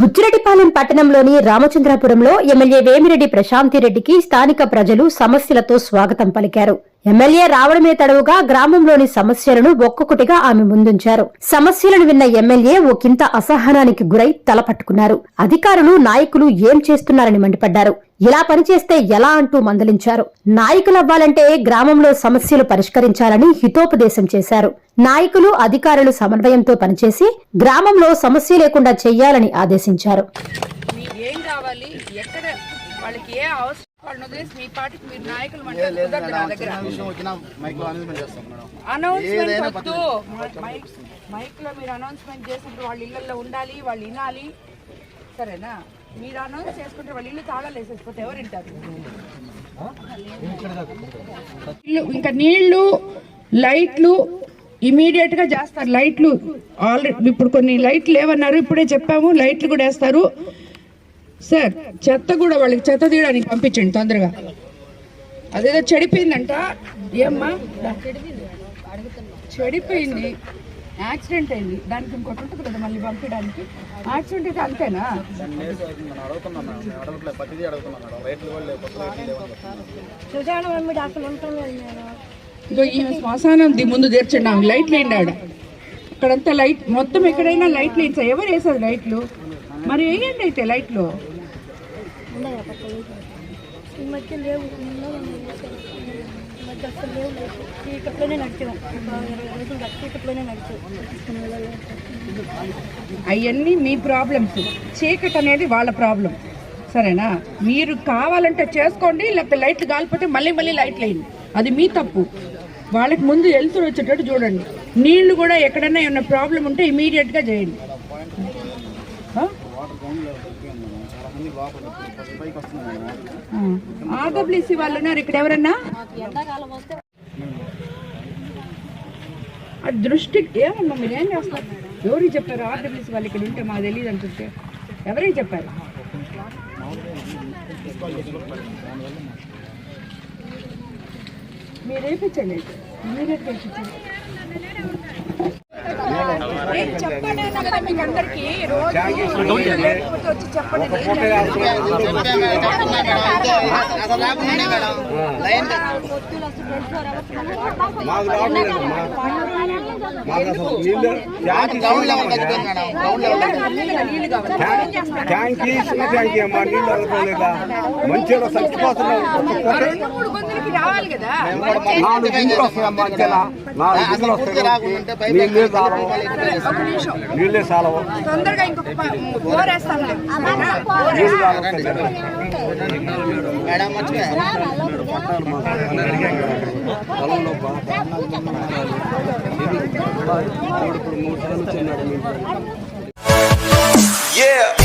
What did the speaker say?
బుచ్చిరెడ్డిపాలెం పట్టణంలోని రామచంద్రాపురంలో ఎమ్మెల్యే వేమిరెడ్డి ప్రశాంతిరెడ్డికి స్థానిక ప్రజలు సమస్యలతో స్వాగతం పలికారు. ఎమ్మెల్యే రావడమే తడవుగా గ్రామంలోని సమస్యలను ఒక్కొక్కటిగా ఆమె ముందుంచారు. సమస్యలను విన్న ఎమ్మెల్యే ఒకంత అసహనానికి గురై తలపట్టుకున్నారు అధికారులు నాయకులు ఏం చేస్తున్నారని మండిపడ్డారు. ఇలా పనిచేస్తే ఎలా అంటూ మందలించారు. నాయకులవ్వాలంటే గ్రామంలో సమస్యలు పరిష్కరించాలని హితోపదేశం చేశారు. నాయకులు అధికారులు సమన్వయంతో పనిచేసి గ్రామంలో సమస్య లేకుండా చెయ్యాలని ఆదేశించారు. వాళ్ళకి ఏ అవసరం? అనౌన్స్మెంట్ చేస్తాం మేడం. అనౌన్స్మెంట్ ఏదైనా వద్దు. మైక్ మైక్లో మీరు అనౌన్స్మెంట్ చేసినప్పుడు వాళ్ళ ఇళ్ళల్లో ఉండాలి వాళ్ళు వినాలి. సరేనా? మీరు అనౌన్స్ చేసుకుంటే వాళ్ళ ఇల్లు తాళాలు వేసేసిపోతే ఎవరు వింటారు? ఇల్లు ఇంకా నీళ్ళు లైట్లు ఇమీడియట్గా చేస్తారు. లైట్లు ఆల్రెడీ ఇప్పుడు కొన్ని లైట్లు లేవన్నారు ఇప్పుడే చెప్పాము. లైట్లు కూడా వేస్తారు. సార్ చెత్త కూడా వాళ్ళకి చెత్త తీయడానికి పంపించండి తొందరగా. అదేదో చెడిపోయిందంట. ఏమ్మా? చెడిపోయింది. యాక్సిడెంట్ అయింది. దానికి ఇంకోటి ఉంటుంది కదా మళ్ళీ పంపించడానికి. యాక్సిడెంట్ అయితే అంతేనా? ఇదో ఈ శ్మశానం ది ముందు తీర్చండి. ఆమె లైట్లు వేయండి ఆడ. అక్కడంతా లైట్ మొత్తం ఎక్కడైనా లైట్లు సార్ ఎవరు వేసారు లైట్లు? మరి వేయండి అయితే లైట్లు. ఈ మధ్య లేవు మధ్య అసలు లేవు. చీకట్లోనే నడిచాం. ఇరవై రోజులు చీకట్లోనే నడిచాం. అవన్నీ మీ ప్రాబ్లమ్స్ చీకటి అనేది వాళ్ళ ప్రాబ్లం సరేనా? మీరు కావాలంటే చేసుకోండి లేకపోతే లైట్లు కాలిపోతే మళ్ళీ మళ్ళీ లైట్లు వేయండి. అది మీ తప్పు. వాళ్ళకి ముందు వెళ్తూ వచ్చేటట్టు చూడండి. నీళ్ళు కూడా ఎక్కడైనా ఏమైనా ప్రాబ్లం ఉంటే ఇమీడియట్గా చేయండి. ఆ. ఆర్డబ్ల్యూసీ వాళ్ళు ఉన్నారు ఇక్కడ ఎవరన్నా? ఆ దృష్టి ఏమమ్మా మీరు ఏం చేస్తారు? ఎవరికి చెప్పారు? ఆర్డబ్ల్యూసీ వాళ్ళు ఇక్కడ ఉంటే మాకు తెలియదు అంటుంటే ఎవరికి చెప్పారు? మీరు వేయించండి వేయించండి చెప్పండి కదా మీకు అందరికీ రోజు లేకపోతే వచ్చి చెప్పండి. అసలు రాకుండా madam. Line ground level madam ట్యాంకీ అమ్మా నీళ్ళు అనుకోలేదా మంచిగా చచ్చిపోతున్నాం నాలుగు గింజలు నాలుగు గింజలు వస్తాయి నీళ్ళే నీళ్ళే నీళ్ళు పొలంలో బాగా ఇప్పుడు మూడు సార్లు చిన్నాడు Yeah.